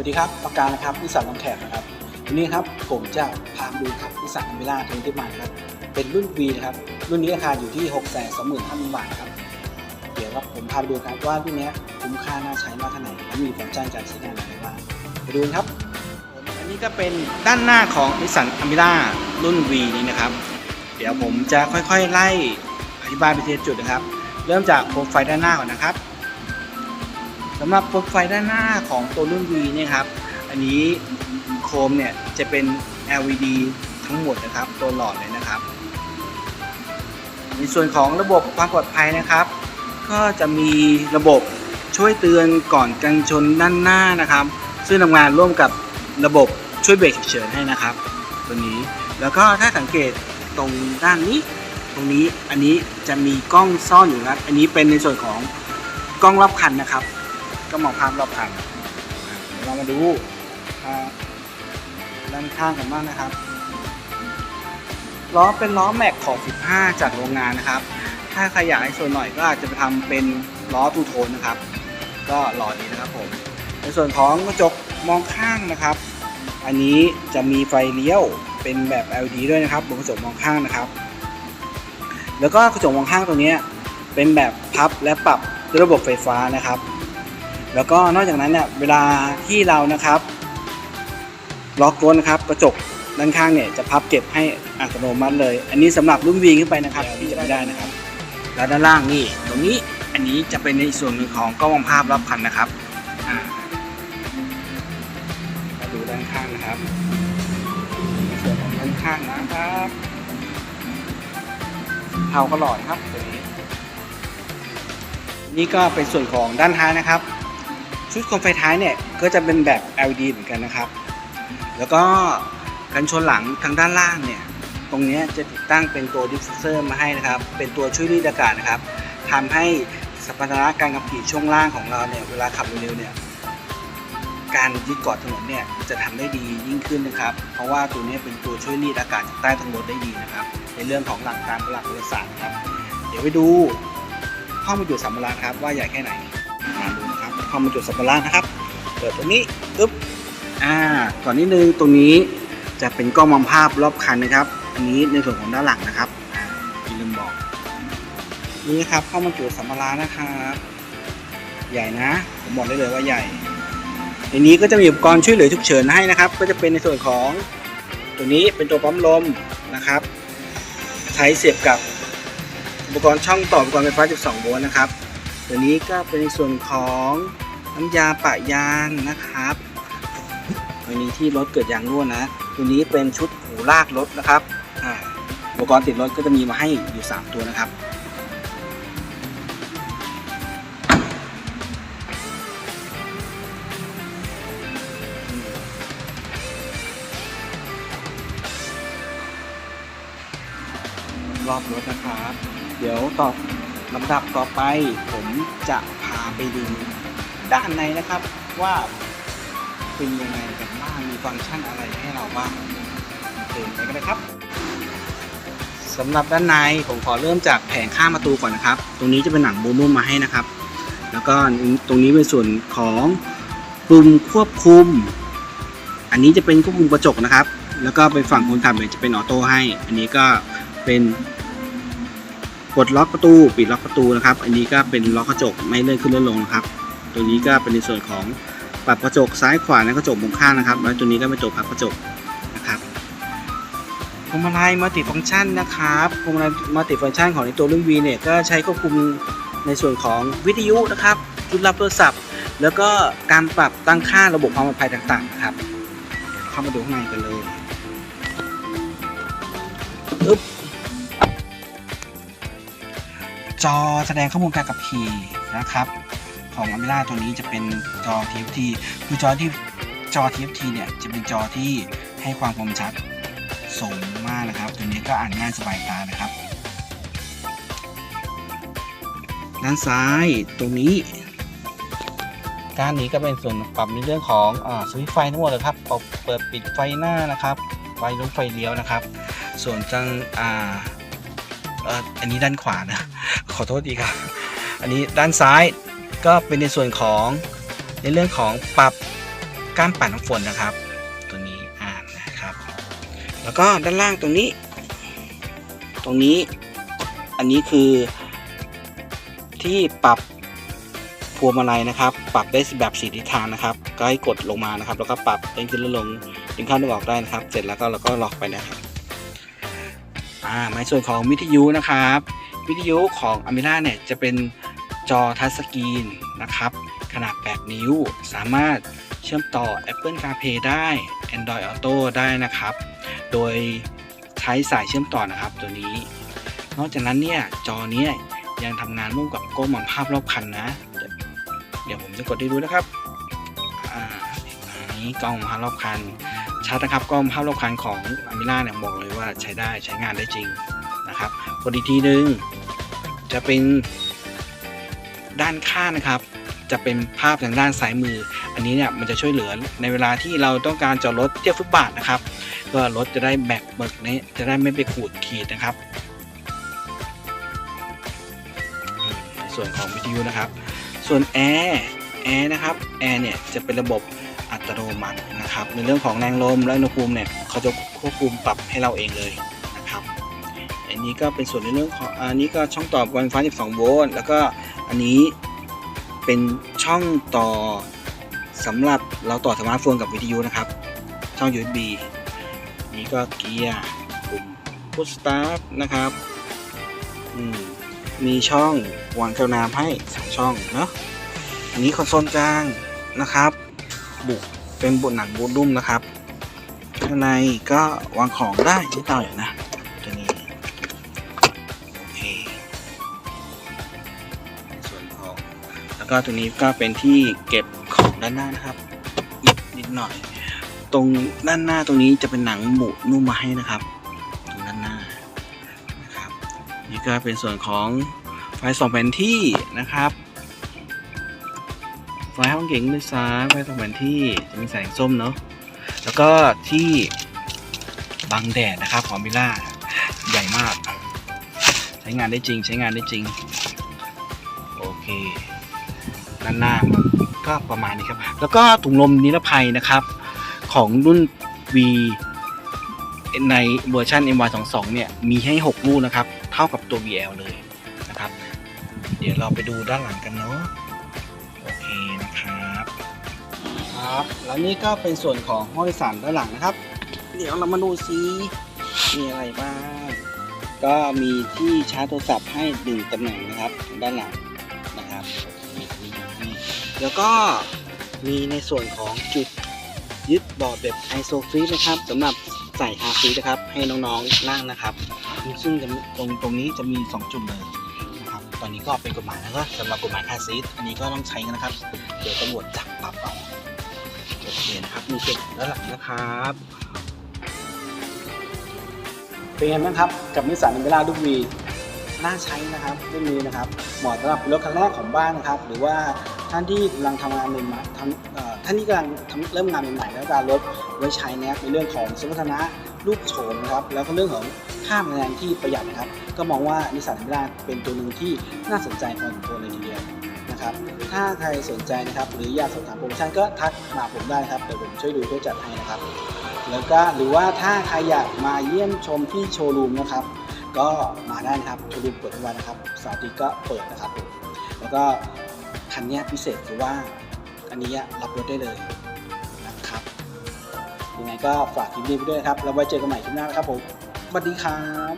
วัสดีครับประการนะครับนิสสันลำแขกนะครับวันนี้ครับผมจะพาดูครับนิสสันอเมร่าเทนที่มาครับเป็นรุ่น V นะครับรุ่นนี้ราคาอยู่ที่ 6 2 5 0 0 0 0บาทครับเดี๋ยวครับผมพาดูครับว่ารุ่นนี้คุ้มค่าน่าใช้มากขนาดไหนและมีฟังก์ชันการใช้งานอะไรบ้างไปดูครับอันนี้ก็เป็นด้านหน้าของนิสสันอเมร่ารุ่น V นี้นะครับ เดี๋ยวผมจะค่อยๆไล่อธิบายไปทีละจุดนะครับ เริ่มจากโคมไฟด้านหน้าก่อนนะครับ สำหรับโคมไฟด้านหน้าของตัวรุ่น V เนี่ยครับ อันนี้โคมเนี่ยจะเป็น LED ทั้งหมดนะครับ ตัวหลอดเลยนะครับ ในส่วนของระบบความปลอดภัยนะครับ ก็จะมีระบบช่วยเตือนก่อนกันชนด้านหน้านะครับ ซึ่งทำงานร่วมกับระบบช่วยเบรกฉุกเฉินให้นะครับ ตัวนี้แล้วก็ถ้าสังเกตตรงด้านนี้ ตรงนี้อันนี้จะมีกล้องซ่อนอยู่นะครับ อันนี้เป็นในส่วนของกล้องรอบคันนะครับ ก็มองภาพรอบคันเดี๋ยวเรามาดูด้านข้างกันบ้างนะครับล้อเป็นล้อแม็กของ15 จากโรงงานนะครับ ถ้าขยายส่วนหน่อยก็อาจจะไปทำเป็นล้อทูโทนนะครับ ก็หล่อดีนะครับผม ในส่วนของกระจกมองข้างนะครับ อันนี้จะมีไฟเลี้ยวเป็นแบบ LED ด้วยนะครับบนกระจกมองข้างนะครับ แล้วก็กระจกมองข้างตัวนี้เป็นแบบพับและปรับด้วยระบบไฟฟ้านะครับ แล้วก็นอกจากนั้นเนี่ยเวลาที่เรานะครับล็อกรถนะครับกระจกด้านข้างเนี่ยจะพับเก็บให้อัตโนมัติเลย อันนี้สำหรับรุ่นวีขึ้นไปนะครับที่จะไม่ได้นะครับ แล้วด้านล่างนี่ตรงนี้อันนี้จะเป็นในส่วนหนึ่งของกล้องมองภาพรอบคันนะครับมาดูด้านข้างนะครับส่วนของด้านข้างนะครับเทาก็หลอนะครับตัวนี้นี่ก็เป็นส่วนของด้านท้ายนะครับ ชุดโคมไฟท้ายเนี่ยก็จะเป็นแบบ LED เหมือนกันนะครับ แล้วก็กันชนหลังทางด้านล่างเนี่ย ตรงนี้จะติดตั้งเป็นตัวดิฟฟิวเซอร์มาให้นะครับ เป็นตัวช่วยรีดอากาศนะครับทำให้สัมรรถนะการขับขี่ช่วงล่างของเราเนี่ย เวลาขับเร็วๆเนี่ย การยึดเกาะถนนเนี่ยจะทำได้ดียิ่งขึ้นนะครับ เพราะว่าตัวนี้เป็นตัวช่วยรีดอากาศจากใต้ท้องรถได้ดีนะครับ ในเรื่องของหลักการหลักวิทยาศาสตร์นะครับ เดี๋ยวไปดูห้องบรรจุสัมภาระครับว่าใหญ่แค่ไหนมาดู นะครับห้องบรรจุสัมภาระนะครับ เปิดตรงนี้ปึ๊บอ่าก่อนนิดนึงตรงนี้จะเป็นกล้องมองภาพรอบคันนะครับ อันนี้ในส่วนของด้านหลังนะครับอย่าลืมบอก นี่นะครับห้องบรรจุสัมภาระนะครับ ใหญ่นะ ผมบอกได้เลยว่าใหญ่ ในนี้ก็จะมีอุปกรณ์ช่วยเหลือฉุกเฉินให้นะครับ ก็จะเป็นในส่วนของตัวนี้เป็นตัวปั๊มลมนะครับ ใช้เสียบกับอุปกรณ์ช่องต่ออุปกรณ์ไฟฟ้า 12 โวลต์นะครับ ตัวนี้ก็เป็นในส่วนของน้ำยาปะยางนะครับตัวนี้ที่รถเกิดยางรั่วนะ ตัวนี้เป็นชุดหูลากรถนะครับอ่าอุปกรณ์ติดรถก็จะมีมาให้อยู่ 3 ตัวนะครับรอบรถนะครับ เดี๋ยวต่อ ลำดับต่อไปผมจะพาไปดูด้านในนะครับว่าเป็นยังไงกันบ้างมีฟังก์ชันอะไรให้เราบ้างโอเคไปกันเลยครับสำหรับด้านในผมขอเริ่มจากแผงข้างประตูก่อนนะครับ ตรงนี้จะเป็นหนังโบนุ่มมาให้นะครับ แล้วก็ตรงนี้เป็นส่วนของปุ่มควบคุม อันนี้จะเป็นควบคุมกระจกนะครับ แล้วก็เป็นฝั่งคนขับเนี่ยจะเป็นออโต้ให้ อันนี้ก็เป็น ปลดล็อกประตูปิดล็อกประตูนะครับ อันนี้ก็เป็นล็อกกระจกไม่เลื่อนขึ้นเลื่อนลงนะครับ ตัวนี้ก็เป็นในส่วนของปรับกระจกซ้ายขวาและกระจกมุมข้างนะครับ แล้วตัวนี้ก็เป็นตัวพับกระจกนะครับพวงมาลัยมัลติฟังก์ชันนะครับพวงมาลัยมัลติฟังก์ชันของในตัวรุ่น V เนี่ยก็ใช้ควบคุมในส่วนของวิทยุนะครับจุดรับโทรศัพท์ แล้วก็การปรับตั้งค่าระบบความปลอดภัยต่างๆนะครับ เข้ามาดูข้างในกันเลยอึ๊บ จอแสดงข้อมูลการขับขี่นะครับ ของ a m e r a ตัวนี้จะเป็นจอ TFT คือจอที่จอ TFT เนี่ยจะเป็นจอที่ให้ความคมชัดสูงมากนะครับ ตัวนี้ก็อ่านง่ายสบายตานะครับ ด้านซ้ายตรงนี้ก้านนี้ก็เป็นส่วนปรับในเรื่องของอสวิตช์ไฟทั้งหมดเลยครับปรับเปิดปิดไฟหน้านะครับ ไฟลุกไฟเลี้ยวนะครับ ส่วนจังอ่า เอ่ออันนี้ด้านขวานะ ขอโทษดีครับ อันนี้ด้านซ้ายก็เป็นในส่วนของในเรื่องของปรับก้านปั่นน้ำฝนนะครับ ตัวนี้อ่านนะครับ แล้วก็ด้านล่างตรงนี้ ตรงนี้อันนี้คือที่ปรับพวงมาลัยนะครับ ปรับได้แบบสีทิศทางนะครับ ก็ให้กดลงมานะครับ แล้วก็ปรับเด้งขึ้นและลงดึงเข้าดึงออกได้นะครับ เสร็จแล้วก็เราก็ล็อกไปนะครับ อ่าในส่วนของวิทยุนะครับ วิทยุของ a m i l a เนี่ยจะเป็นจอทัชสกรีนนะครับขนาด 8 นิ้ว สามารถเชื่อมต่อ Apple CarPlay ได้ Android Auto ได้นะครับ โดยใช้สายเชื่อมต่อนะครับตัวนี้ นอกจากนั้นเนี่ยจอเนี้ยยังทำงานร่วมกับกล้องมองภาพรอบคันนะ เดี๋ยวผมจะกดให้ดูนะครับ อ่าอันนี้กล้องมองภาพรอบคัน ชัดนะครับกล้องภาพรอบคันของ a m i l a เนี่ยบอกเลยว่าใช้ได้ใช้งานได้จริงนะครับกดอีกทีนึงจะเป็นด้านข้างนะครับ จะเป็นภาพทางด้านซ้ายมือ อันนี้เนี่ยมันจะช่วยเหลือในเวลาที่เราต้องการจอดรถเที่ยบฟุตบาทนะครับ ก็รถจะได้แบกเบิกนี้จะได้ไม่ไปขูดขีดนะครับในส่วนของวิทยุนะครับ ส่วนแอร์แอร์นะครับแอร์เนี่ยจะเป็นระบบ อัตโนมัตินะครับ ในเรื่องของแรงลมและอุณหภูมิเนี่ยเขาจะควบคุมปรับให้เราเองเลยนะครับอันนี้ก็เป็นส่วนในเรื่องของอันนี้ก็ช่องต่อ Wi-Fi 12 โวลต์แล้วก็อันนี้เป็นช่องต่อสำหรับเราต่อสมาร์ทโฟนกับวิทยุนะครับ ช่อง USB นี่ก็เกียร์ปุ่ม Push Start นะครับอืมมีช่องวางแก้วน้ำให้สองช่องเนาะอันนี้คอนโซลกลางนะครับ บุกเป็นบนหนังบูดุ้มนะครับข้างในก็วางของได้นิดหน่อยนะตัวนี้โอเคส่วนของแล้วก็ตัวนี้ก็เป็นที่เก็บของด้านหน้านะครับนิดนิดหน่อย ตรงด้านหน้าตรงนี้จะเป็นหนังหมูนุ่มมาให้นะครับตรงด้านหน้านะครับนี่ก็เป็นส่วนของไฟสองแผนที่นะครับ ไฟห้องเก๋งด้วยซ้ายไฟสองแผนที่จะมีแสงส้มเนาะแล้วก็ที่บังแดดนะครับของมิล่าใหญ่มาก ใช้งานได้จริง ใช้งานได้จริง โอเคด้านหน้าก็ประมาณนี้ครับ แล้วก็ถุงลมนิรภัยนะครับ ของรุ่น V ในเวอร์ชัน MY22 เนี่ย มีให้ 6 ลูกนะครับ เท่ากับตัว VL เลยนะครับ เดี๋ยวเราไปดูด้านหลังกันเนาะ ครับ แล้วนี่ก็เป็นส่วนของห้องโดยสารด้านหลังนะครับ เดี๋ยวเรามาดูซิมีอะไรบ้าง ก็มีที่ชาร์จโทรศัพท์ให้ดึงตำแหน่งนะครับด้านหลังนะครับ แล้วก็มีในส่วนของจุดยึดเบาะแบบไอโซฟีนะครับสำหรับใส่ฮาฟีนะครับ ให้น้องๆนั่งนะครับ ซึ่งตรงตรงนี้จะมี 2 จุดเลยนะครับ ตอนนี้ก็เป็นกฎหมายแล้วก็สำหรับกฎหมายคาซีทอันนี้ก็ต้องใช้กันนะครับ เดี๋ยวตำรวจจับปรับเอา อเคนะครับมีเก็บด้านหลังนะครับเป็นไงบ้างครับกับนิสสันเวลาดุกวีน่าใช้นะครับรุ่นนี้นะครับเหมาะสำหรับรถคันแรกของบ้านนะครับ หรือว่าท่านที่กำลังทำงานใหม่ๆทำเอ่อท่านที่กำลังเริ่มงานใหม่ๆแล้วการรถไว้ใช้นะครับในเรื่องของสมรรถนะรูปโฉมนะครับแล้วก็เรื่องของค่าพลังงานที่ประหยัดนะครับ ก็มองว่านิสสันเวลาเป็นตัวหนึ่งที่น่าสนใจพอสมควรเลยทีเดียว นะครับ ถ้าใครสนใจนะครับ หรืออยากสอบถามโปรโมชั่นก็ทักมาผมได้ครับเดี๋ยวผมช่วยดูช่วยจัดให้นะครับ แล้วก็หรือว่าถ้าใครอยากมาเยี่ยมชมที่โชว์รูมนะครับ ก็มาได้นะครับโชว์รูมเปิดทุกวันนะครับเสาร์อาทิตย์ก็เปิดนะครับผมแล้วก็คันนี้พิเศษคือว่าอันนี้รับรถได้เลยนะครับยังไงก็ฝากคลิปนี้ไปด้วยนะครับแล้วไว้เจอกันใหม่คลิปหน้านะครับผมสวัสดีครับ